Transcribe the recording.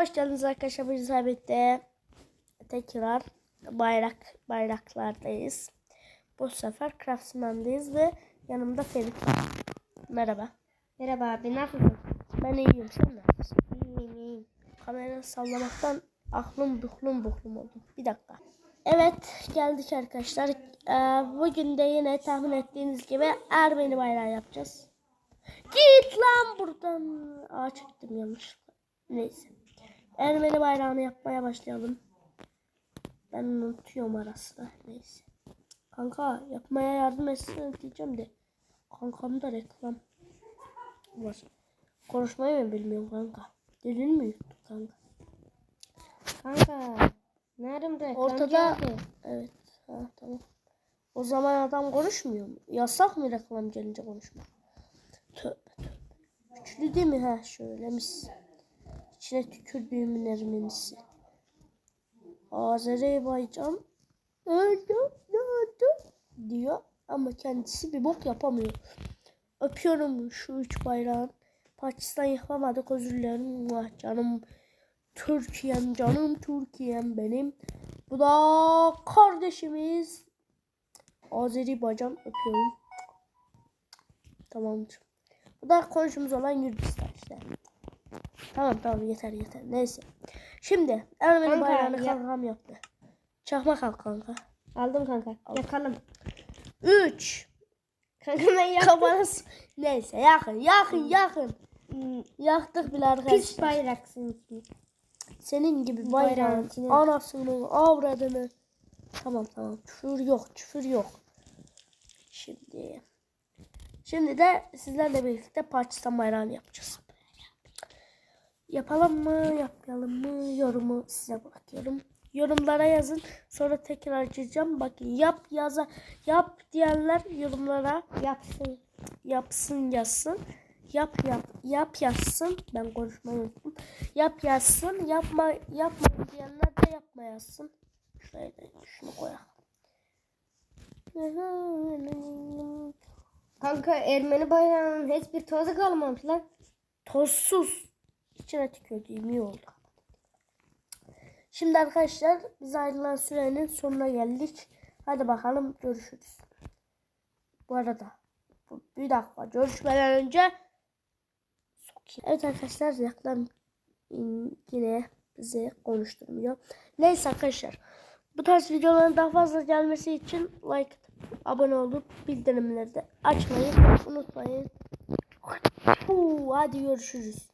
Hoş geldiniz arkadaşlar. Bugün Sabit'te tekrar bayrak bayraklardayız. Bu sefer Craftsman'dayız ve yanımda Ferit var. Merhaba. Merhaba abi nasılsın? Ben iyiyim. Sen nasılsın? İyiyim iyiyim. Kamerayı sallamaktan aklım buklum buklum oldu. Bir dakika. Evet geldik arkadaşlar. Ee, bugün de yine tahmin ettiğiniz gibi Ermeni bayrağı yapacağız. Git lan buradan. Aa çektim yanlışlıkla. Neyse. Ermeni bayrağını yapmaya başlayalım. Ben unutuyorum arasında. Neyse. Kanka yapmaya yardım etsin diyeceğim de. Kankam da reklam var. Konuşmayı mı bilmiyorum kanka? Dilin mi yuttu kanka? Kanka. Nerede reklam Ortada geldi? evet. Ha, tamam. O zaman adam konuşmuyor mu? Yasak mı reklam gelince konuşmak? Tövbe tövbe. Üçlü değil mi? Ha şöyle mis. İçine tükürdüğümün ermenisi. Azerbaycan öldü öldü diyor ama kendisi bir bok yapamıyor. Öpüyorum şu üç bayrağın. Pakistan yapamadık özür dilerim. Muah, canım Türkiye'm canım Türkiye'm benim. Bu da kardeşimiz Azerbaycan öpüyorum. Tamamdır. Bu da komşumuz olan Gürcistan işte. Tamam tamam yeter yeter. Neyse. Şimdi Ermeni Kanka, bayrağını ya- kankam yaptı. Çakma kalk kanka. Aldım kanka. Yakalım. 3 Kanka ben yaptım. Kafanız neyse yakın yakın yakın. Hmm, Yaktık bile arkadaşlar. Pis bayraksın. Senin gibi Bayrağın bayrağın anasını avradını. Tamam tamam küfür yok küfür yok. Şimdi şimdi de sizlerle birlikte Pakistan bayrağını yapacağız. Yapalım mı yapmayalım mı yorumu size bırakıyorum. Yorumlara yazın sonra tekrar açacağım. Bakın yap yaza yap diyenler yorumlara Yapsın. yapsın yazsın. Yap yap yap yazsın. Ben konuşmayı unuttum. Yap yazsın. Yapma yapma diyenler de yapma yazsın. Da şunu koyalım. Kanka Ermeni bayrağının hiçbir tozu kalmamış lan. Tozsuz. İçine tükürdüğüm iyi oldu. Şimdi arkadaşlar biz ayrılan sürenin sonuna geldik. Hadi bakalım görüşürüz. Bu arada bir dakika görüşmeden önce sokayım. Evet arkadaşlar reklam yine bizi konuşturmuyor. Neyse arkadaşlar bu tarz videoların daha fazla gelmesi için like abone olup bildirimleri de açmayı unutmayın. Hadi görüşürüz.